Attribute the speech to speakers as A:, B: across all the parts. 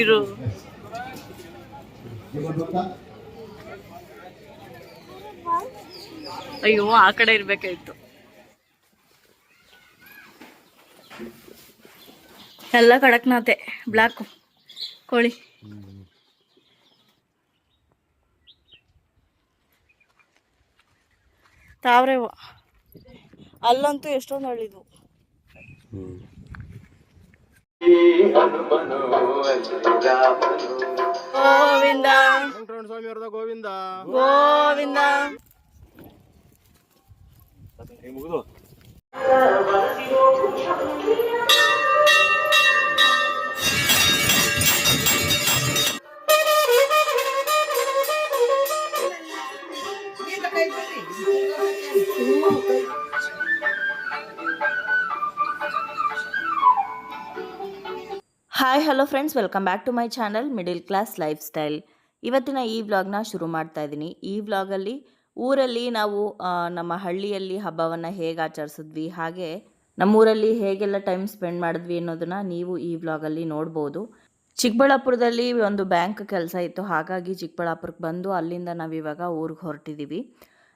A: ಇರು ಅಯ್ಯೋ ಆ ಕಡೆ ಇರ್ಬೇಕಾಯ್ತು. ಎಲ್ಲ ಕಡಕ್ನಾತೆ ಬ್ಲಾಕ್ ಕೋಳಿ. ತಾವ್ರೆವು ಅಲ್ಲಂತೂ ಎಷ್ಟೊಂದು ಹಳ್ಳಿದ್ವು ಗೋವಿಂದ.
B: ಸ್ವಾಮಿ ಗೋವಿಂದ.
A: ಗೋವಿಂದ
B: ಮುಗಿದು.
C: Hello friends, welcome back to my channel middle class lifestyle. ಇವತ್ತಿನ ಈ ವ್ಲಾಗ್ನ ಶುರು ಮಾಡ್ತಾ ಇದ್ದೀನಿ. ಈ ವ್ಲಾಗಲ್ಲಿ ಊರಲ್ಲಿ ನಾವು ನಮ್ಮ ಹಳ್ಳಿಯಲ್ಲಿ ಹಬ್ಬವನ್ನು ಹೇಗೆ ಆಚರಿಸಿದ್ವಿ, ಹಾಗೆ ನಮ್ಮೂರಲ್ಲಿ ಹೇಗೆಲ್ಲ ಟೈಮ್ ಸ್ಪೆಂಡ್ ಮಾಡಿದ್ವಿ ಅನ್ನೋದನ್ನ ನೀವು ಈ ವ್ಲಾಗಲ್ಲಿ ನೋಡ್ಬೋದು. ಚಿಕ್ಕಬಳ್ಳಾಪುರದಲ್ಲಿ ಒಂದು ಬ್ಯಾಂಕ್ ಕೆಲಸ ಇತ್ತು, ಹಾಗಾಗಿ ಚಿಕ್ಕಬಳ್ಳಾಪುರಕ್ಕೆ ಬಂದು ಅಲ್ಲಿಂದ ನಾವಿವಾಗ ಊರಿಗೆ ಹೊರಟಿದ್ದೀವಿ.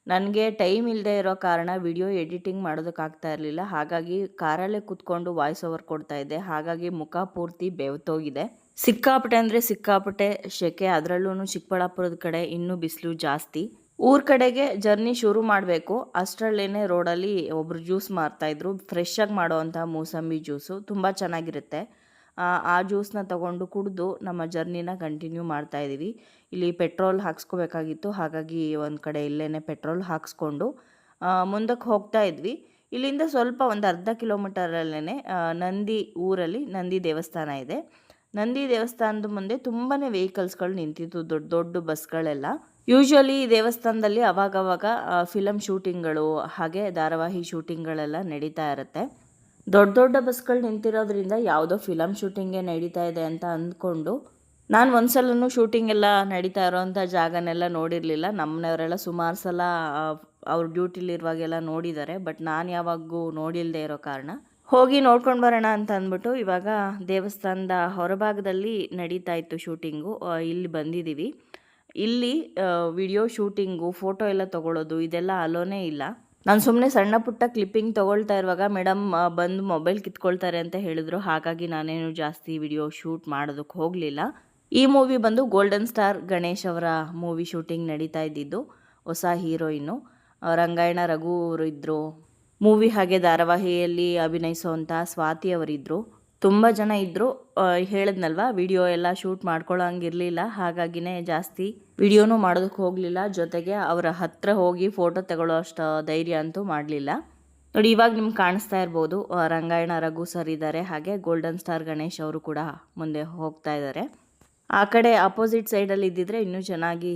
C: ನನಗೆ ಟೈಮ್ ಇಲ್ಲದೆ ಇರೋ ಕಾರಣ ವಿಡಿಯೋ ಎಡಿಟಿಂಗ್ ಮಾಡೋದಕ್ಕಾಗ್ತಾ ಇರಲಿಲ್ಲ. ಹಾಗಾಗಿ ಕಾರಲ್ಲೇ ಕೂತ್ಕೊಂಡು ವಾಯ್ಸ್ ಓವರ್ ಕೊಡ್ತಾ ಇದ್ದೆ. ಹಾಗಾಗಿ ಮುಖ ಪೂರ್ತಿ ಬೆವ್ತೋಗಿದೆ. ಸಿಕ್ಕಾಪಟ್ಟೆ ಅಂದರೆ ಸಿಕ್ಕಾಪಟ್ಟೆ ಶೆಕೆ. ಅದರಲ್ಲೂ ಚಿಕ್ಕಬಳ್ಳಾಪುರದ ಕಡೆ ಇನ್ನೂ ಬಿಸಿಲು ಜಾಸ್ತಿ. ಊರ ಕಡೆಗೆ ಜರ್ನಿ ಶುರು ಮಾಡಬೇಕು. ಅಷ್ಟರಲ್ಲೇನೆ ರೋಡಲ್ಲಿ ಒಬ್ಬರು ಜ್ಯೂಸ್ ಮಾರ್ತಾಯಿದ್ರು ಫ್ರೆಶ್ ಆಗಿ ಮಾಡೋವಂಥ ಮೂಸಂಬಿ ಜ್ಯೂಸು ತುಂಬ ಚೆನ್ನಾಗಿರುತ್ತೆ. ಆ, ಜ್ಯೂಸ್ನ ತಗೊಂಡು ಕುಡಿದು ನಮ್ಮ ಜರ್ನಿನ ಕಂಟಿನ್ಯೂ ಮಾಡ್ತಾ ಇದ್ದೀವಿ. ಇಲ್ಲಿ ಪೆಟ್ರೋಲ್ ಹಾಕ್ಸ್ಕೋಬೇಕಾಗಿತ್ತು. ಹಾಗಾಗಿ ಒಂದು ಕಡೆ ಇಲ್ಲೇ ಪೆಟ್ರೋಲ್ ಹಾಕ್ಸ್ಕೊಂಡು ಮುಂದಕ್ಕೆ ಹೋಗ್ತಾ ಇದ್ವಿ. ಇಲ್ಲಿಂದ ಸ್ವಲ್ಪ ಒಂದು ಅರ್ಧ ಕಿಲೋಮೀಟರಲ್ಲೇ ನಂದಿ ಊರಲ್ಲಿ ನಂದಿ ದೇವಸ್ಥಾನ ಇದೆ. ನಂದಿ ದೇವಸ್ಥಾನದ ಮುಂದೆ ತುಂಬಾ ವೆಹಿಕಲ್ಸ್ಗಳು ನಿಂತಿತ್ತು ದೊಡ್ಡ ದೊಡ್ಡ ಬಸ್ಗಳೆಲ್ಲ ಯೂಶ್ವಲಿ ಈ ದೇವಸ್ಥಾನದಲ್ಲಿ ಅವಾಗವಾಗ ಫಿಲಮ್ ಶೂಟಿಂಗ್ಗಳು ಹಾಗೆ ಧಾರಾವಾಹಿ ಶೂಟಿಂಗ್ಗಳೆಲ್ಲ ನಡೀತಾ ಇರುತ್ತೆ. ದೊಡ್ಡ ದೊಡ್ಡ ಬಸ್ಗಳು ನಿಂತಿರೋದ್ರಿಂದ ಯಾವುದೋ ಫಿಲಮ್ ಶೂಟಿಂಗೇ ನಡೀತಾ ಇದೆ ಅಂತ ಅಂದ್ಕೊಂಡು ನಾನು ಒಂದ್ಸಲನೂ ಶೂಟಿಂಗ್ ಎಲ್ಲ ನಡೀತಾ ಇರೋವಂಥ ಜಾಗನೆಲ್ಲ ನೋಡಿರಲಿಲ್ಲ. ನಮ್ಮನೆಯವರೆಲ್ಲ ಸುಮಾರು ಸಲ ಅವ್ರ ಡ್ಯೂಟಿಲಿರುವಾಗೆಲ್ಲ ನೋಡಿದ್ದಾರೆ. ಬಟ್ ನಾನು ಯಾವಾಗೂ ನೋಡಿಲ್ಲದೆ ಇರೋ ಕಾರಣ. ಹೋಗಿ ನೋಡ್ಕೊಂಡು ಬರೋಣ ಅಂತ ಅಂದ್ಬಿಟ್ಟು ಇವಾಗ ದೇವಸ್ಥಾನದ ಹೊರಭಾಗದಲ್ಲಿ ನಡೀತಾ ಇತ್ತು ಶೂಟಿಂಗು. ಇಲ್ಲಿ ಬಂದಿದ್ದೀವಿ. ಇಲ್ಲಿ ವಿಡಿಯೋ ಶೂಟಿಂಗು, ಫೋಟೋ ಎಲ್ಲ ತಗೊಳ್ಳೋದು ಇದೆಲ್ಲ ಅಲೋನೇ ಇಲ್ಲ. ನಾನು ಸುಮ್ಮನೆ ಸಣ್ಣ ಪುಟ್ಟ ಕ್ಲಿಪ್ಪಿಂಗ್ ತೊಗೊಳ್ತಾ ಇರುವಾಗ ಮೇಡಮ್ ಬಂದು ಮೊಬೈಲ್ ಕಿತ್ಕೊಳ್ತಾರೆ ಅಂತ ಹೇಳಿದ್ರು. ಹಾಗಾಗಿ ನಾನೇನು ಜಾಸ್ತಿ ವಿಡಿಯೋ ಶೂಟ್ ಮಾಡೋದಕ್ಕೆ ಹೋಗಲಿಲ್ಲ. ಈ ಮೂವಿ ಬಂದು ಗೋಲ್ಡನ್ ಸ್ಟಾರ್ ಗಣೇಶ್ ಅವರ ಮೂವಿ ಶೂಟಿಂಗ್ ನಡೀತಾ ಇದ್ದಿದ್ದು. ಹೊಸ ಹೀರೋಯಿನ್ನು ರಂಗಾಯಣ ರಘು ಅವರು ಇದ್ದರು ಮೂವಿ ಹಾಗೆ ಧಾರಾವಾಹಿಯಲ್ಲಿ ಅಭಿನಯಿಸುವಂಥ ಸ್ವಾತಿ ಅವರಿದ್ದರು ತುಂಬ ಜನ ಇದ್ದರು ಹೇಳಿದ್ನಲ್ವ, ವಿಡಿಯೋ ಎಲ್ಲ ಶೂಟ್ ಮಾಡ್ಕೊಳ್ಳೋಂಗಿರಲಿಲ್ಲ ಹಾಗಾಗಿನೇ ಜಾಸ್ತಿ ವಿಡಿಯೋನೂ ಮಾಡೋದಕ್ಕೆ ಹೋಗಲಿಲ್ಲ, ಜೊತೆಗೆ ಅವರ ಹತ್ತಿರ ಹೋಗಿ ಫೋಟೋ ತಗೊಳ್ಳೋ ಅಷ್ಟು ಧೈರ್ಯ ಅಂತೂ ಮಾಡಲಿಲ್ಲ. ನೋಡಿ, ಇವಾಗ ನಿಮ್ಗೆ ಕಾಣಿಸ್ತಾ ಇರ್ಬೋದು ರಂಗಾಯಣ ರಘು ಸರ್ ಇದ್ದಾರೆ ಹಾಗೆ ಗೋಲ್ಡನ್ ಸ್ಟಾರ್ ಗಣೇಶ್ ಅವರು ಕೂಡ ಮುಂದೆ ಹೋಗ್ತಾ ಇದ್ದಾರೆ ಆ ಕಡೆ ಅಪೋಸಿಟ್ ಸೈಡಲ್ಲಿ ಇದ್ದಿದ್ರೆ ಇನ್ನೂ ಚೆನ್ನಾಗಿ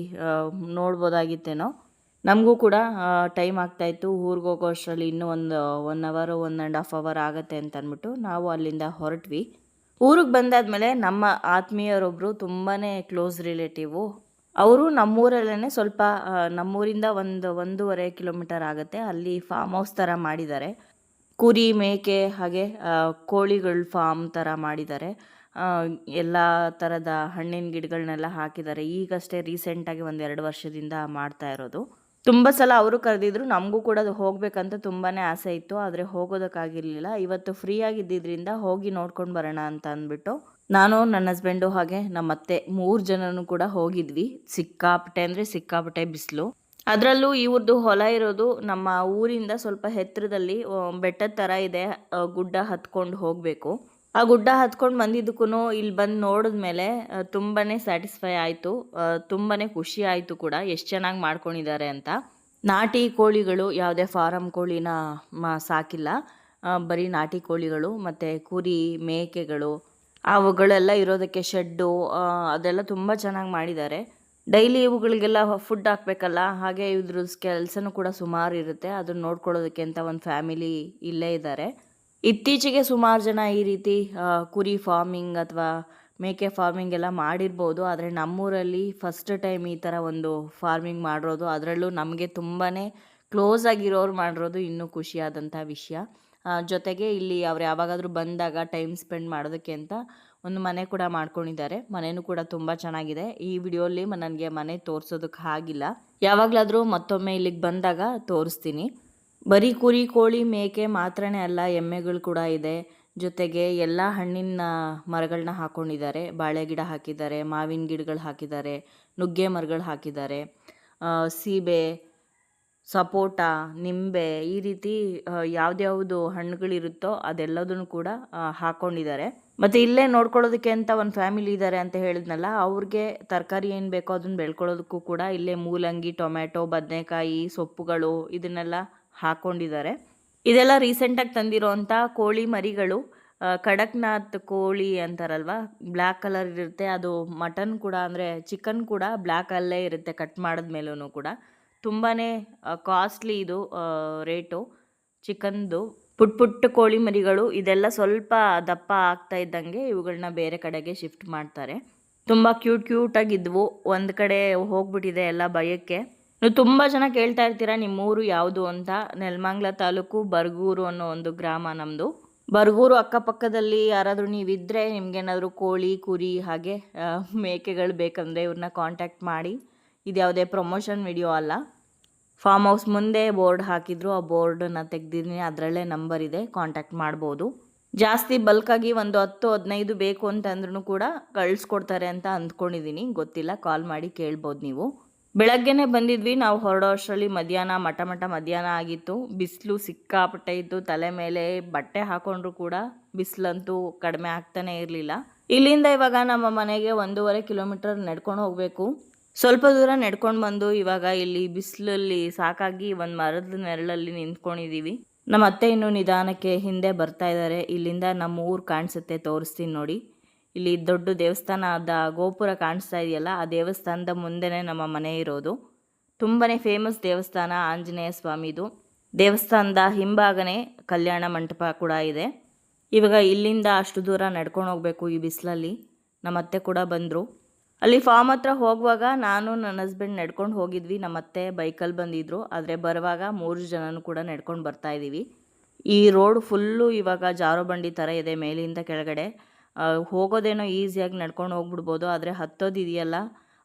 C: ನೋಡ್ಬೋದಾಗಿತ್ತೇನೋ. ನಮಗೂ ಕೂಡ ಟೈಮ್ ಆಗ್ತಾಯಿತ್ತು. ಊರಿಗೆ ಹೋಗೋ ಅಷ್ಟರಲ್ಲಿ ಇನ್ನೂ ಒಂದು ಒನ್ ಅವರು ಒನ್ ಆ್ಯಂಡ್ ಹಾಫ್ ಅವರ್ ಆಗುತ್ತೆ ಅಂತ ಅಂದ್ಬಿಟ್ಟು ನಾವು ಅಲ್ಲಿಂದ ಹೊರಟ್ವಿ. ಊರಿಗೆ ಬಂದಾದ್ಮೇಲೆ ನಮ್ಮ ಆತ್ಮೀಯರೊಬ್ಬರು ತುಂಬಾ ಕ್ಲೋಸ್ ರಿಲೇಟಿವು ಅವರು ನಮ್ಮೂರಲ್ಲೇ ಸ್ವಲ್ಪ ನಮ್ಮೂರಿಂದ ಒಂದು, ಒಂದೂವರೆ ಕಿಲೋಮೀಟರ್ ಆಗುತ್ತೆ. ಅಲ್ಲಿ ಫಾರ್ಮ್ ಹೌಸ್ ಥರ ಮಾಡಿದ್ದಾರೆ. ಕುರಿ ಮೇಕೆ ಹಾಗೆ ಕೋಳಿಗಳ ಫಾರ್ಮ್ ಥರ ಮಾಡಿದ್ದಾರೆ. ಎಲ್ಲ ಥರದ ಹಣ್ಣಿನ ಗಿಡಗಳನ್ನೆಲ್ಲ ಹಾಕಿದ್ದಾರೆ. ಈಗಷ್ಟೇ ರೀಸೆಂಟಾಗಿ ಒಂದು ಎರಡು ವರ್ಷದಿಂದ ಮಾಡ್ತಾ ಇರೋದು. ತುಂಬ ಸಲ ಅವರು ಕರೆದಿದ್ರು, ನಮಗೂ ಕೂಡ ಅದು ಹೋಗಬೇಕಂತ ತುಂಬಾ ಆಸೆ ಇತ್ತು, ಆದರೆ ಹೋಗೋದಕ್ಕಾಗಿರಲಿಲ್ಲ. ಇವತ್ತು ಫ್ರೀ ಆಗಿದ್ದಿದ್ರಿಂದ ಹೋಗಿ ನೋಡ್ಕೊಂಡು ಬರೋಣ ಅಂತ ಅಂದ್ಬಿಟ್ಟು, ನಾನು, ನನ್ನ ಹಸ್ಬೆಂಡು ಹಾಗೆ ನಮ್ಮ ಅತ್ತೆ ಮೂರು ಜನನು ಕೂಡ ಹೋಗಿದ್ವಿ. ಸಿಕ್ಕಾಪಟ್ಟೆ ಅಂದರೆ ಸಿಕ್ಕಾಪಟ್ಟೆ ಬಿಸಿಲು. ಅದರಲ್ಲೂ ಇವ್ರದ್ದು ಹೊಲ ಇರೋದು ನಮ್ಮ ಊರಿಂದ ಸ್ವಲ್ಪ ಎತ್ತರದಲ್ಲಿ ಬೆಟ್ಟದ ಥರ ಇದೆ ಗುಡ್ಡ ಹತ್ಕೊಂಡು ಹೋಗಬೇಕು. ಆ ಗುಡ್ಡ ಹತ್ಕೊಂಡು ಬಂದಿದ್ದಕ್ಕೂ ಇಲ್ಲಿ ಬಂದು ನೋಡಿದ್ಮೇಲೆ ತುಂಬಾ ಸ್ಯಾಟಿಸ್ಫೈ ಆಯಿತು. ತುಂಬಾ ಖುಷಿ ಆಯಿತು ಕೂಡ ಎಷ್ಟು ಚೆನ್ನಾಗಿ ಮಾಡ್ಕೊಂಡಿದ್ದಾರೆ ಅಂತ. ನಾಟಿ ಕೋಳಿಗಳು ಯಾವುದೇ ಫಾರಮ್ ಕೋಳಿನ ಮಾ, ಸಾಕಿಲ್ಲ. ಬರೀ ನಾಟಿ ಕೋಳಿಗಳು ಮತ್ತು ಕುರಿ, ಮೇಕೆಗಳು ಅವುಗಳೆಲ್ಲ ಇರೋದಕ್ಕೆ ಶೆಡ್ಡು ಅದೆಲ್ಲ ತುಂಬ ಚೆನ್ನಾಗಿ ಮಾಡಿದ್ದಾರೆ. ಡೈಲಿ ಇವುಗಳಿಗೆಲ್ಲ ಫುಡ್ ಹಾಕಬೇಕಲ್ಲ, ಹಾಗೆ ಇದ್ರ ಕೆಲಸನೂ ಕೂಡ ಸುಮಾರು ಇರುತ್ತೆ. ಅದನ್ನ ನೋಡ್ಕೊಳ್ಳೋದಕ್ಕೆ ಅಂತ ಒಂದು ಫ್ಯಾಮಿಲಿ ಇಲ್ಲೇ ಇದ್ದಾರೆ ಇತ್ತೀಚೆಗೆ ಸುಮಾರು ಜನ ಈ ರೀತಿ ಕುರಿ ಫಾರ್ಮಿಂಗ್ ಅಥವಾ ಮೇಕೆ ಫಾರ್ಮಿಂಗ್ ಎಲ್ಲ ಮಾಡಿರ್ಬೋದು. ಆದರೆ ನಮ್ಮೂರಲ್ಲಿ ಫಸ್ಟ್ ಟೈಮ್ ಈ ಥರ ಒಂದು ಫಾರ್ಮಿಂಗ್ ಮಾಡಿರೋದು, ಅದರಲ್ಲೂ ನಮಗೆ ತುಂಬಾ ಕ್ಲೋಸ್ ಆಗಿರೋರು ಮಾಡಿರೋದು ಇನ್ನೂ ಖುಷಿಯಾದಂಥ ವಿಷಯ. ಜೊತೆಗೆ ಇಲ್ಲಿ ಅವ್ರು ಯಾವಾಗಾದರೂ ಬಂದಾಗ ಟೈಮ್ ಸ್ಪೆಂಡ್ ಮಾಡೋದಕ್ಕೆ ಅಂತ ಒಂದು ಮನೆ ಕೂಡ ಮಾಡ್ಕೊಂಡಿದ್ದಾರೆ. ಮನೆಯೂ ಕೂಡ ತುಂಬ ಚೆನ್ನಾಗಿದೆ. ಈ ವಿಡಿಯೋಲಿ ನನಗೆ ಮನೆ ತೋರಿಸೋದಕ್ಕೆ ಆಗಿಲ್ಲ. ಯಾವಾಗಲಾದರೂ ಮತ್ತೊಮ್ಮೆ ಇಲ್ಲಿಗೆ ಬಂದಾಗ ತೋರಿಸ್ತೀನಿ. ಬರೀ ಕುರಿ, ಕೋಳಿ, ಮೇಕೆ ಮಾತ್ರನೇ ಅಲ್ಲ, ಎಮ್ಮೆಗಳು ಕೂಡ ಇದೆ. ಜೊತೆಗೆ ಎಲ್ಲ ಹಣ್ಣಿನ ಮರಗಳನ್ನ ಹಾಕ್ಕೊಂಡಿದ್ದಾರೆ ಬಾಳೆ ಗಿಡ ಹಾಕಿದ್ದಾರೆ, ಮಾವಿನ ಗಿಡಗಳು ಹಾಕಿದ್ದಾರೆ, ನುಗ್ಗೆ ಮರಗಳು ಹಾಕಿದ್ದಾರೆ. ಸೀಬೆ, ಸಪೋಟ, ನಿಂಬೆ ಈ ರೀತಿ ಯಾವ್ದ್ಯಾವುದು ಹಣ್ಣುಗಳಿರುತ್ತೋ ಅದೆಲ್ಲದನ್ನು ಕೂಡ ಹಾಕ್ಕೊಂಡಿದ್ದಾರೆ ಮತ್ತು ಇಲ್ಲೇ ನೋಡ್ಕೊಳ್ಳೋದಕ್ಕೆ ಅಂತ ಒಂದು ಫ್ಯಾಮಿಲಿ ಇದ್ದಾರೆ ಅಂತ ಹೇಳಿದ್ನಲ್ಲ, ಅವ್ರಿಗೆ ತರಕಾರಿ ಏನು ಬೇಕೋ ಅದನ್ನು ಬೆಳ್ಕೊಳ್ಳೋದಕ್ಕೂ ಕೂಡ ಇಲ್ಲೇ ಮೂಲಂಗಿ, ಟೊಮ್ಯಾಟೊ, ಬದನೆಕಾಯಿ, ಸೊಪ್ಪುಗಳು ಇದನ್ನೆಲ್ಲ ಹಾಕ್ಕೊಂಡಿದ್ದಾರೆ ಇದೆಲ್ಲ ರೀಸೆಂಟಾಗಿ ತಂದಿರೋವಂಥ ಕೋಳಿ ಮರಿಗಳು ಕಡಕ್ನಾಥ್ ಕೋಳಿ ಅಂತಾರಲ್ವ? ಬ್ಲ್ಯಾಕ್ ಕಲರ್ ಇರುತ್ತೆ. ಅದು ಮಟನ್ ಕೂಡ ಅಂದರೆ ಚಿಕನ್ ಕೂಡ ಬ್ಲ್ಯಾಕಲ್ಲೇ ಇರುತ್ತೆ ಕಟ್ ಮಾಡಿದ್ಮೇಲೂ ಕೂಡ. ತುಂಬಾ ಕಾಸ್ಟ್ಲಿ ಇದು ರೇಟು ಚಿಕನ್ದು ಪುಟ್ ಪುಟ್ಟ ಕೋಳಿ ಮರಿಗಳು, ಇದೆಲ್ಲ ಸ್ವಲ್ಪ ದಪ್ಪ ಆಗ್ತಾ ಇದ್ದಂಗೆ ಇವುಗಳನ್ನ ಬೇರೆ ಕಡೆಗೆ ಶಿಫ್ಟ್ ಮಾಡ್ತಾರೆ. ತುಂಬ ಕ್ಯೂಟ್ ಕ್ಯೂಟಾಗಿದ್ವು ಒಂದು ಕಡೆ ಹೋಗ್ಬಿಟ್ಟಿದೆ ಎಲ್ಲ ಭಯಕ್ಕೆ. ನೀವು ತುಂಬ ಜನ ಕೇಳ್ತಾ ಇರ್ತೀರಾ ನಿಮ್ಮೂರು ಯಾವುದು ಅಂತ? ನೆಲಮಂಗ್ಲ ತಾಲೂಕು ಬರ್ಗೂರು ಅನ್ನೋ ಒಂದು ಗ್ರಾಮ ನಮ್ಮದು ಬರ್ಗೂರು ಅಕ್ಕಪಕ್ಕದಲ್ಲಿ ಯಾರಾದರೂ ನೀವಿದ್ದರೆ ನಿಮಗೇನಾದರೂ ಕೋಳಿ, ಕುರಿ ಹಾಗೆ ಮೇಕೆಗಳು ಬೇಕಂದರೆ ಇವ್ರನ್ನ ಕಾಂಟ್ಯಾಕ್ಟ್ ಮಾಡಿ. ಇದು ಯಾವುದೇ ಪ್ರಮೋಷನ್ ವಿಡಿಯೋ ಅಲ್ಲ. ಫಾರ್ಮ್ ಹೌಸ್ ಮುಂದೆ ಬೋರ್ಡ್ ಹಾಕಿದ್ರು, ಆ ಬೋರ್ಡನ್ನು ತೆಗ್ದಿದ್ದೀನಿ ಅದರಲ್ಲೇ ನಂಬರ್ ಇದೆ ಕಾಂಟ್ಯಾಕ್ಟ್ ಮಾಡ್ಬೋದು. ಜಾಸ್ತಿ ಬಲ್ಕಾಗಿ ಒಂದು ಹತ್ತು, ಹದಿನೈದು ಬೇಕು ಅಂತಂದ್ರೂ ಕೂಡ ಕಳಿಸ್ಕೊಡ್ತಾರೆ ಅಂತ ಅಂದ್ಕೊಂಡಿದ್ದೀನಿ ಗೊತ್ತಿಲ್ಲ ಕಾಲ್ ಮಾಡಿ ಕೇಳ್ಬೋದು ನೀವು. ಬೆಳಗ್ಗೆನೆ ಬಂದಿದ್ವಿ. ನಾವು ಹೊರಡೋ ಅಷ್ಟರಲ್ಲಿ ಮಧ್ಯಾಹ್ನ, ಮಠ ಮಠ ಮಧ್ಯಾಹ್ನ ಆಗಿತ್ತು. ಬಿಸಿಲು ಸಿಕ್ಕಾಪಟ್ಟೆ ಇತ್ತು. ತಲೆ ಮೇಲೆ ಬಟ್ಟೆ ಹಾಕೊಂಡ್ರು ಕೂಡ ಬಿಸಿಲಂತೂ ಕಡಿಮೆ ಆಗ್ತಾನೆ ಇರಲಿಲ್ಲ. ಇಲ್ಲಿಂದ ಇವಾಗ ನಮ್ಮ ಮನೆಗೆ ಒಂದೂವರೆ ಕಿಲೋಮೀಟರ್ ನಡ್ಕೊಂಡು ಹೋಗಬೇಕು. ಸ್ವಲ್ಪ ದೂರ ನಡ್ಕೊಂಡು ಬಂದು ಇವಾಗ ಇಲ್ಲಿ ಬಿಸಿಲಲ್ಲಿ ಸಾಕಾಗಿ ಒಂದು ಮರದ ನೆರಳಲ್ಲಿ ನಿಂತ್ಕೊಂಡಿದ್ದೀವಿ ನಮ್ಮ ಅತ್ತೆ ಇನ್ನೂ ನಿಧಾನಕ್ಕೆ ಹಿಂದೆ ಬರ್ತಾ ಇದ್ದಾರೆ. ಇಲ್ಲಿಂದ ನಮ್ಮ ಊರು ಕಾಣಿಸುತ್ತೆ. ತೋರಿಸ್ತೀನಿ ನೋಡಿ. ಇಲ್ಲಿ ದೊಡ್ಡ ದೇವಸ್ಥಾನದ ಗೋಪುರ ಕಾಣಿಸ್ತಾ ಇದೆಯಲ್ಲ, ಆ ದೇವಸ್ಥಾನದ ಮುಂದೆನೇ ನಮ್ಮ ಮನೆ ಇರೋದು. ತುಂಬಾ ಫೇಮಸ್ ದೇವಸ್ಥಾನ ಆಂಜನೇಯ ಸ್ವಾಮಿದು. ದೇವಸ್ಥಾನದ ಹಿಂಭಾಗನೇ ಕಲ್ಯಾಣ ಮಂಟಪ ಕೂಡ ಇದೆ. ಇವಾಗ ಇಲ್ಲಿಂದ ಅಷ್ಟು ದೂರ ನಡ್ಕೊಂಡು ಹೋಗಬೇಕು ಈ ಬಿಸಿಲಲ್ಲಿ. ನಮ್ಮ ಅತ್ತೆ ಕೂಡ ಬಂದರು. ಅಲ್ಲಿ ಫಾರ್ಮ್ ಹತ್ರ ಹೋಗುವಾಗ ನಾನು, ನನ್ನ ಹಸ್ಬೆಂಡ್ ನಡ್ಕೊಂಡು ಹೋಗಿದ್ವಿ. ನಮ್ಮ ಅತ್ತೆ ಬೈಕಲ್ಲಿ ಬಂದಿದ್ರು. ಆದರೆ ಬರುವಾಗ ಮೂರು ಜನನೂ ಕೂಡ ನಡ್ಕೊಂಡು ಬರ್ತಾ ಇದ್ದೀವಿ ಈ ರೋಡ್ ಫುಲ್ಲು ಇವಾಗ ಜಾರೋ ಬಂಡಿ ಥರ ಇದೆ ಮೇಲಿಂದ ಕೆಳಗಡೆ. ಹೋಗೋದೇನೋ ಈಸಿಯಾಗಿ ನಡ್ಕೊಂಡು ಹೋಗ್ಬಿಡ್ಬೋದು, ಆದರೆ ಹತ್ತೋದಿದೆಯಲ್ಲ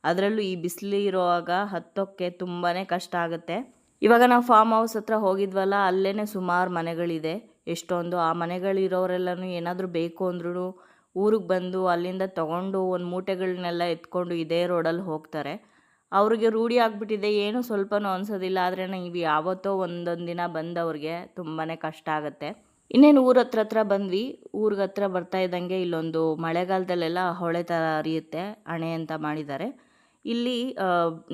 C: ಅದರಲ್ಲೂ ಈ ಬಿಸಿಲು ಇರೋವಾಗ ಹತ್ತೋಕ್ಕೆ ತುಂಬಾ ಕಷ್ಟ ಆಗುತ್ತೆ. ಇವಾಗ ನಾವು ಫಾರ್ಮ್ ಹೌಸ್ ಹತ್ರ ಹೋಗಿದ್ವಲ್ಲ ಅಲ್ಲೇ ಸುಮಾರು ಮನೆಗಳಿದೆ, ಎಷ್ಟೊಂದು. ಆ ಮನೆಗಳಿರೋರೆಲ್ಲನೂ ಏನಾದರೂ ಬೇಕು ಅಂದ್ರೂ ಊರಿಗೆ ಬಂದು ಅಲ್ಲಿಂದ ತಗೊಂಡು ಒಂದು ಮೂಟೆಗಳನ್ನೆಲ್ಲ ಎತ್ಕೊಂಡು ಇದೇ ರೋಡಲ್ಲಿ ಹೋಗ್ತಾರೆ. ಅವ್ರಿಗೆ ರೂಢಿ ಆಗಿಬಿಟ್ಟಿದೆ, ಏನು ಸ್ವಲ್ಪನೂ ಅನ್ಸೋದಿಲ್ಲ, ಆದರೆ ನಾವು ಯಾವತ್ತೋ ಒಂದೊಂದು ದಿನ ಬಂದವ್ರಿಗೆ ತುಂಬಾ ಕಷ್ಟ ಆಗುತ್ತೆ. ಇನ್ನೇನು ಊರ ಹತ್ರ ಹತ್ರ ಬಂದ್ವಿ. ಊರಿಗೆ ಹತ್ರ ಬರ್ತಾ ಇದ್ದಂಗೆ ಇಲ್ಲೊಂದು ಮಳೆಗಾಲದಲ್ಲೆಲ್ಲ ಹೊಳೆ ಥರ ಹರಿಯುತ್ತೆ ಅಣೆ ಅಂತ ಮಾಡಿದ್ದಾರೆ. ಇಲ್ಲಿ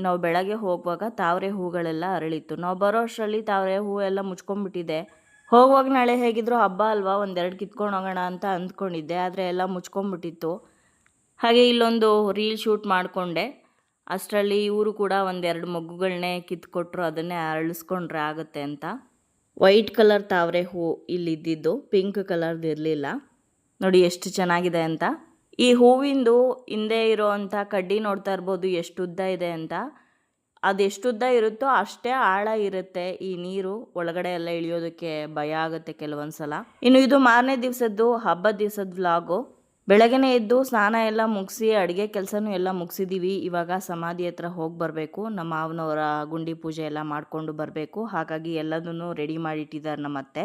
C: ನಾವು ಬೆಳಗ್ಗೆ ಹೋಗುವಾಗ ತಾವರೆ ಹೂಗಳೆಲ್ಲ ಅರಳಿತ್ತು. ನಾವು ಬರೋ ಅಷ್ಟರಲ್ಲಿ ತಾವರೆ ಹೂ ಎಲ್ಲ ಮುಚ್ಕೊಂಡ್ಬಿಟ್ಟಿದೆ. ಹೋಗುವಾಗ ನಾಳೆ ಹೇಗಿದ್ರು ಹಬ್ಬ ಅಲ್ವಾ, ಒಂದೆರಡು ಕಿತ್ಕೊಂಡು ಹೋಗೋಣ ಅಂತ ಅಂದ್ಕೊಂಡಿದ್ದೆ. ಆದರೆ ಎಲ್ಲ ಮುಚ್ಕೊಂಡ್ಬಿಟ್ಟಿತ್ತು. ಹಾಗೆ ಇಲ್ಲೊಂದು ರೀಲ್ ಶೂಟ್ ಮಾಡಿಕೊಂಡೆ. ಅಷ್ಟರಲ್ಲಿ ಇವರು ಕೂಡ ಒಂದೆರಡು ಮಗ್ಗುಗಳನ್ನೇ ಕಿತ್ಕೊಟ್ರು, ಅದನ್ನೇ ಅರಳಿಸ್ಕೊಂಡ್ರೆ ಆಗುತ್ತೆ ಅಂತ. ವೈಟ್ ಕಲರ್ ತಾವರೆ ಹೂ ಇಲ್ಲಿದ್ದಿದ್ದು, ಪಿಂಕ್ ಕಲರ್ದು ಇರಲಿಲ್ಲ. ನೋಡಿ ಎಷ್ಟು ಚೆನ್ನಾಗಿದೆ ಅಂತ. ಈ ಹೂವಿಂದು ಹಿಂದೆ ಇರೋವಂಥ ಕಡ್ಡಿ ನೋಡ್ತಾ ಇರ್ಬೋದು ಎಷ್ಟು ಉದ್ದ ಇದೆ ಅಂತ. ಅದೆಷ್ಟು ಉದ್ದ ಇರುತ್ತೋ ಅಷ್ಟೇ ಆಳ ಇರುತ್ತೆ. ಈ ನೀರು ಒಳಗಡೆ ಎಲ್ಲ ಇಳಿಯೋದಕ್ಕೆ ಭಯ ಆಗುತ್ತೆ ಕೆಲವೊಂದು ಸಲ ಇನ್ನು ಇದು ಮಾರನೇ ದಿವಸದ್ದು, ಹಬ್ಬದ ದಿವಸದ ವ್ಲಾಗು ಬೆಳಗ್ಗೆನೆ ಎದ್ದು ಸ್ನಾನ ಎಲ್ಲ ಮುಗಿಸಿ, ಅಡುಗೆ ಕೆಲಸನೂ ಎಲ್ಲ ಮುಗಿಸಿದ್ದೀವಿ ಇವಾಗ ಸಮಾಧಿ ಹತ್ರ ಹೋಗಿ ಬರಬೇಕು. ನಮ್ಮ ಮಾವನವರ ಗುಂಡಿ ಪೂಜೆ ಎಲ್ಲ ಮಾಡಿಕೊಂಡು ಬರಬೇಕು. ಹಾಗಾಗಿ ಎಲ್ಲದನ್ನು ರೆಡಿ ಮಾಡಿಟ್ಟಿದ್ದಾರೆ ನಮ್ಮ ಅತ್ತೆ.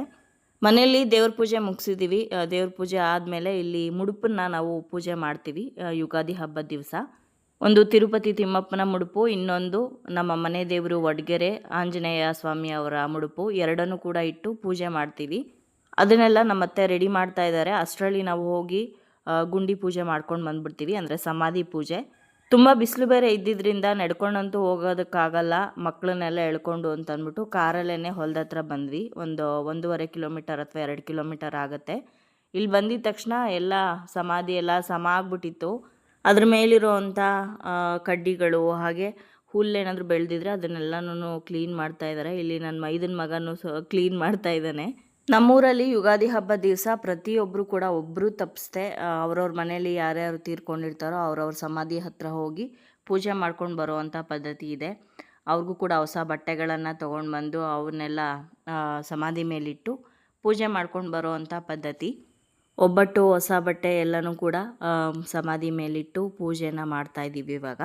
C: ಮನೆಯಲ್ಲಿ ದೇವ್ರ ಪೂಜೆ ಮುಗಿಸಿದ್ದೀವಿ ದೇವ್ರ ಪೂಜೆ ಆದಮೇಲೆ ಇಲ್ಲಿ ಮುಡುಪನ್ನ ನಾವು ಪೂಜೆ ಮಾಡ್ತೀವಿ. ಯುಗಾದಿ ಹಬ್ಬದ ದಿವಸ. ಒಂದು ತಿರುಪತಿ ತಿಮ್ಮಪ್ಪನ ಮುಡುಪು, ಇನ್ನೊಂದು ನಮ್ಮ ಮನೆ ದೇವರು ವಡ್ಗೆರೆ, ಆಂಜನೇಯ ಸ್ವಾಮಿ ಅವರ ಮುಡುಪು, ಎರಡನ್ನೂ ಕೂಡ ಇಟ್ಟು ಪೂಜೆ ಮಾಡ್ತೀವಿ. ಅದನ್ನೆಲ್ಲ ನಮ್ಮ ಅತ್ತೆ ರೆಡಿ ಮಾಡ್ತಾ ಇದ್ದಾರೆ. ಅಷ್ಟರಲ್ಲಿ ನಾವು ಹೋಗಿ ಗುಂಡಿ ಪೂಜೆ ಮಾಡ್ಕೊಂಡು ಬಂದ್ಬಿಡ್ತೀವಿ. ಅಂದರೆ ಸಮಾಧಿ ಪೂಜೆ. ತುಂಬ ಬಿಸಿಲು ಬೇರೆ ಇದ್ದಿದ್ದರಿಂದ ನಡ್ಕೊಂಡಂತೂ ಹೋಗೋದಕ್ಕಾಗಲ್ಲ. ಮಕ್ಕಳನ್ನೆಲ್ಲ ಎಳ್ಕೊಂಡು ಅಂತ ಅಂದ್ಬಿಟ್ಟು ಕಾರಲ್ಲೇ ಹೊಲದ ಹತ್ರ ಬಂದ್ವಿ. ಒಂದು ಒಂದೂವರೆ ಕಿಲೋಮೀಟರ್ ಅಥವಾ ಎರಡು ಕಿಲೋಮೀಟರ್ ಆಗುತ್ತೆ. ಇಲ್ಲಿ ಬಂದಿದ ತಕ್ಷಣ ಎಲ್ಲ ಸಮಾಧಿ ಎಲ್ಲ ಸಮ ಆಗ್ಬಿಟ್ಟಿತ್ತು ಅದ್ರ ಮೇಲಿರುವಂಥ ಕಡ್ಡಿಗಳು ಹಾಗೆ ಹುಲ್ಲೇನಾದರೂ ಬೆಳೆದಿದ್ರೆ ಅದನ್ನೆಲ್ಲನೂ ಕ್ಲೀನ್ ಮಾಡ್ತಾ ಇದ್ದಾರೆ ಇಲ್ಲಿ ನನ್ನ ಮೈದನ ಮಗನೂ ಸ ಕ್ಲೀನ್ ಮಾಡ್ತಾ ಇದ್ದಾನೆ. ನಮ್ಮೂರಲ್ಲಿ ಯುಗಾದಿ ಹಬ್ಬ ದಿವಸ ಪ್ರತಿಯೊಬ್ಬರು ಕೂಡ ಒಬ್ಬರು ತಪ್ಪಿಸ್ದೆ ಅವ್ರವ್ರ ಮನೇಲಿ ಯಾರ್ಯಾರು ತೀರ್ಕೊಂಡಿರ್ತಾರೋ ಅವ್ರವ್ರ ಸಮಾಧಿ ಹತ್ರ ಹೋಗಿ ಪೂಜೆ ಮಾಡ್ಕೊಂಡು ಬರುವಂಥ ಪದ್ಧತಿ ಇದೆ. ಅವ್ರಿಗೂ ಕೂಡ ಹೊಸ ಬಟ್ಟೆಗಳನ್ನು ತೊಗೊಂಡು ಬಂದು ಅವನ್ನೆಲ್ಲ ಸಮಾಧಿ ಮೇಲಿಟ್ಟು ಪೂಜೆ ಮಾಡ್ಕೊಂಡು ಬರೋ ಅಂಥ ಪದ್ಧತಿ. ಒಬ್ಬಟ್ಟು, ಹೊಸ ಬಟ್ಟೆ ಎಲ್ಲನೂ ಕೂಡ ಸಮಾಧಿ ಮೇಲಿಟ್ಟು ಪೂಜೆನ ಮಾಡ್ತಾ ಇದ್ದೀವಿ ಇವಾಗ.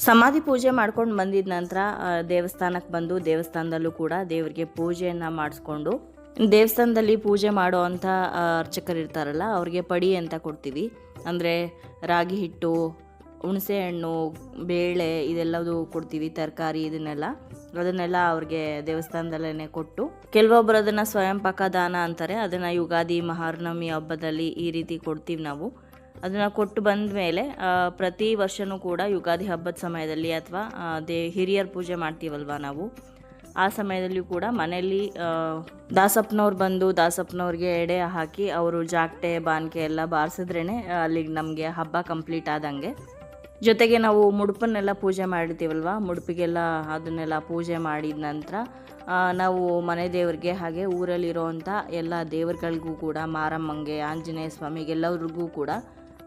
C: ಸಮಾಧಿ ಪೂಜೆ ಮಾಡ್ಕೊಂಡು ಬಂದಿದ ನಂತರ ದೇವಸ್ಥಾನಕ್ಕೆ ಬಂದು ದೇವಸ್ಥಾನದಲ್ಲೂ ಕೂಡ ದೇವರಿಗೆ ಪೂಜೆಯನ್ನು ಮಾಡಿಸ್ಕೊಂಡು ದೇವಸ್ಥಾನದಲ್ಲಿ ಪೂಜೆ ಮಾಡೋ ಅಂಥ ಆ, ಅರ್ಚಕರು ಇರ್ತಾರಲ್ಲ ಅವ್ರಿಗೆ ಪಡಿ ಅಂತ ಕೊಡ್ತೀವಿ. ಅಂದರೆ ರಾಗಿ ಹಿಟ್ಟು ಹುಣಸೆ ಹಣ್ಣು ಬೇಳೆ ಇದೆಲ್ಲದು ಕೊಡ್ತೀವಿ, ತರಕಾರಿ ಇದನ್ನೆಲ್ಲ. ಅದನ್ನೆಲ್ಲ ಅವ್ರಿಗೆ ದೇವಸ್ಥಾನದಲ್ಲೇ ಕೊಟ್ಟು. ಕೆಲವೊಬ್ಬರು ಅದನ್ನು ಸ್ವಯಂ ದಾನ ಅಂತಾರೆ. ಅದನ್ನು ಯುಗಾದಿ ಮಹಾರ್ನವಮಿ ಹಬ್ಬದಲ್ಲಿ ಈ ರೀತಿ ಕೊಡ್ತೀವಿ ನಾವು. ಅದನ್ನು ಕೊಟ್ಟು ಬಂದ ಮೇಲೆ ಪ್ರತಿ ವರ್ಷವೂ ಕೂಡ ಯುಗಾದಿ ಹಬ್ಬದ ಸಮಯದಲ್ಲಿ ಅಥವಾ ದೇ, ಹಿರಿಯರ ಪೂಜೆ ಮಾಡ್ತೀವಲ್ವ ನಾವು. ಆ ಸಮಯದಲ್ಲಿ ಕೂಡ ಮನೆಯಲ್ಲಿ ದಾಸಪ್ಪನವ್ರು ಬಂದು ದಾಸಪ್ಪನವ್ರಿಗೆ ಎಡೆ ಹಾಕಿ, ಅವರು ಜಾಕ್ಟೆ ಬಾನ್ಕೆ ಎಲ್ಲ ಬಾರಿಸಿದ್ರೇ ಅಲ್ಲಿಗೆ ನಮಗೆ ಹಬ್ಬ ಕಂಪ್ಲೀಟ್ ಆದಂಗೆ. ಜೊತೆಗೆ ನಾವು ಮುಡುಪನ್ನೆಲ್ಲ ಪೂಜೆ ಮಾಡಿರ್ತೀವಲ್ವ ಮುಡುಪಿಗೆಲ್ಲ ಅದನ್ನೆಲ್ಲ ಪೂಜೆ ಮಾಡಿದ ನಂತರ ನಾವು ಮನೆ ದೇವರಿಗೆ ಹಾಗೆ ಊರಲ್ಲಿರೋವಂಥ ಎಲ್ಲ ದೇವರುಗಳಿಗೂ ಕೂಡ, ಮಾರಮ್ಮಂಗೆ, ಆಂಜನೇಯ ಸ್ವಾಮಿಗೆಲ್ಲರಿಗೂ ಕೂಡ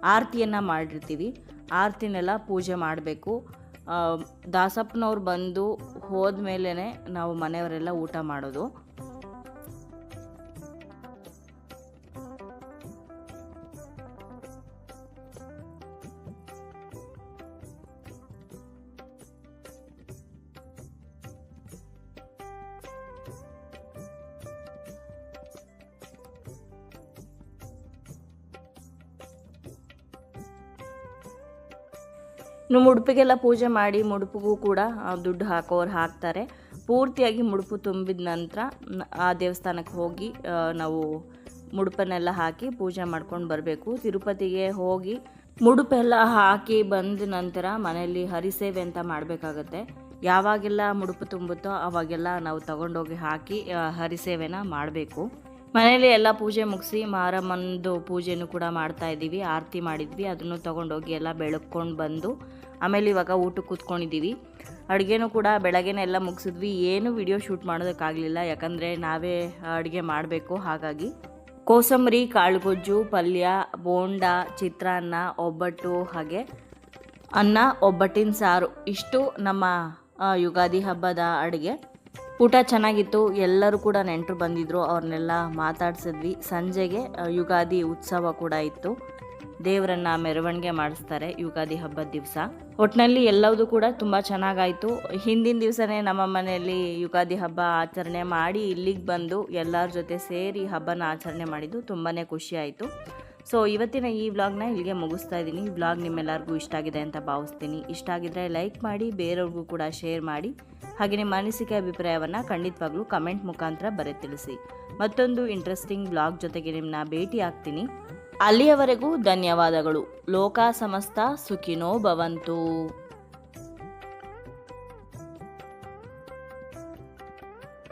C: ಆರತಿಯನ್ನು ಮಾಡಿರ್ತೀವಿ. ಆರತಿನೆಲ್ಲ ಪೂಜೆ ಮಾಡಬೇಕು. ದಾಸಪ್ಪನವ್ರು ಬಂದು ಹೋದ್ಮೇಲೆ ನಾವು ಮನೆಯವರೆಲ್ಲ ಊಟ ಮಾಡೋದು. ಇನ್ನು ಮುಡುಪಿಗೆಲ್ಲ ಪೂಜೆ ಮಾಡಿ ಮುಡುಪಿಗೂ ಕೂಡ ದುಡ್ಡು ಹಾಕೋರು ಹಾಕ್ತಾರೆ. ಪೂರ್ತಿಯಾಗಿ ಮುಡುಪು ತುಂಬಿದ ನಂತರ ಆ ದೇವಸ್ಥಾನಕ್ಕೆ ಹೋಗಿ ನಾವು ಮುಡುಪನ್ನೆಲ್ಲ ಹಾಕಿ ಪೂಜೆ ಮಾಡ್ಕೊಂಡು ಬರಬೇಕು. ತಿರುಪತಿಗೆ ಹೋಗಿ ಮುಡುಪೆಲ್ಲ ಹಾಕಿ ಬಂದ ನಂತರ ಮನೆಯಲ್ಲಿ ಹರಿಸೇವೆ ಅಂತ ಮಾಡಬೇಕಾಗತ್ತೆ. ಯಾವಾಗೆಲ್ಲ ಮುಡುಪು ತುಂಬುತ್ತೋ ಅವಾಗೆಲ್ಲ ನಾವು ತಗೊಂಡೋಗಿ ಹಾಕಿ ಹರಿಸೇವೆನ ಮಾಡಬೇಕು. ಮನೇಲಿ ಎಲ್ಲ ಪೂಜೆ ಮುಗಿಸಿ ಮಾರಮ್ಮನದು ಪೂಜೆನೂ ಕೂಡ ಮಾಡ್ತಾ ಇದ್ದೀವಿ, ಆರತಿ ಮಾಡಿದ್ವಿ, ಅದನ್ನು ತೊಗೊಂಡೋಗಿ ಎಲ್ಲ ಬೆಳಗ್ಕೊಂಡು ಬಂದು ಆಮೇಲೆ ಇವಾಗ ಊಟಕ್ಕೆ ಕೂತ್ಕೊಂಡಿದ್ದೀವಿ. ಅಡುಗೆನೂ ಕೂಡ ಬೆಳಗ್ಗೆನೇ ಎಲ್ಲ ಮುಗಿಸಿದ್ವಿ. ಏನು ವಿಡಿಯೋ ಶೂಟ್ ಮಾಡೋದಕ್ಕಾಗಲಿಲ್ಲ, ಯಾಕಂದರೆ ನಾವೇ ಅಡುಗೆ ಮಾಡಬೇಕು. ಹಾಗಾಗಿ ಕೋಸಂಬರಿ, ಕಾಳುಗೊಜ್ಜು, ಪಲ್ಯ, ಬೋಂಡ, ಚಿತ್ರಾನ್ನ, ಒಬ್ಬಟ್ಟು, ಹಾಗೆ ಅನ್ನ, ಒಬ್ಬಟ್ಟಿನ ಸಾರು, ಇಷ್ಟು ನಮ್ಮ ಯುಗಾದಿ ಹಬ್ಬದ ಅಡುಗೆ. ಊಟ ಚೆನ್ನಾಗಿತ್ತು. ಎಲ್ಲರೂ ಕೂಡ ನೆಂಟರು ಬಂದಿದ್ರು. ಅವ್ರನ್ನೆಲ್ಲ ಮಾತಾಡ್ಸಿದ್ವಿ. ಸಂಜೆಗೆ ಯುಗಾದಿ ಉತ್ಸವ ಕೂಡ ಇತ್ತು. ದೇವರನ್ನ ಮೆರವಣಿಗೆ ಮಾಡಿಸ್ತಾರೆ ಯುಗಾದಿ ಹಬ್ಬದ ದಿವಸ. ಒಟ್ಟಿನಲ್ಲಿ ಎಲ್ಲವೂ ಕೂಡ ತುಂಬ ಚೆನ್ನಾಗಾಯಿತು. ಹಿಂದಿನ ದಿವಸನೇ ನಮ್ಮ ಮನೆಯಲ್ಲಿ ಯುಗಾದಿ ಹಬ್ಬ ಆಚರಣೆ ಮಾಡಿ ಇಲ್ಲಿಗೆ ಬಂದು ಎಲ್ಲರ ಜೊತೆ ಸೇರಿ ಹಬ್ಬನ ಆಚರಣೆ ಮಾಡಿದ್ದು ತುಂಬಾ ಖುಷಿಯಾಯಿತು ಸೊ, ಇವತ್ತಿನ ಈ ವ್ಲಾಗ್ನ ಇಲ್ಲಿಗೆ ಮುಗಿಸ್ತಾ ಇದ್ದೀನಿ. ಈ ವ್ಲಾಗ್ ನಿಮ್ಮೆಲ್ಲರಿಗೂ ಇಷ್ಟ ಆಗಿದೆ ಅಂತ ಭಾವಿಸ್ತೀನಿ. ಇಷ್ಟ ಆಗಿದ್ರೆ ಲೈಕ್ ಮಾಡಿ, ಬೇರೆಯವ್ರಿಗೂ ಕೂಡ ಶೇರ್ ಮಾಡಿ. ಹಾಗೆ ಮಾನಸಿಕ ಅಭಿಪ್ರಾಯವನ್ನು ಖಂಡಿತವಾಗ್ಲೂ ಕಮೆಂಟ್ ಮುಖಾಂತರ ಬರೆ ತಿಳಿಸಿ. ಮತ್ತೊಂದು ಇಂಟ್ರೆಸ್ಟಿಂಗ್ ಬ್ಲಾಗ್ ಜೊತೆಗೆ ನಿಮ್ಮನ್ನ ಭೇಟಿ ಆಗ್ತೀನಿ. ಅಲ್ಲಿಯವರೆಗೂ ಧನ್ಯವಾದಗಳು. ಲೋಕ ಸಮಸ್ತ, ಸುಖಿನೋ ಭವಂತು.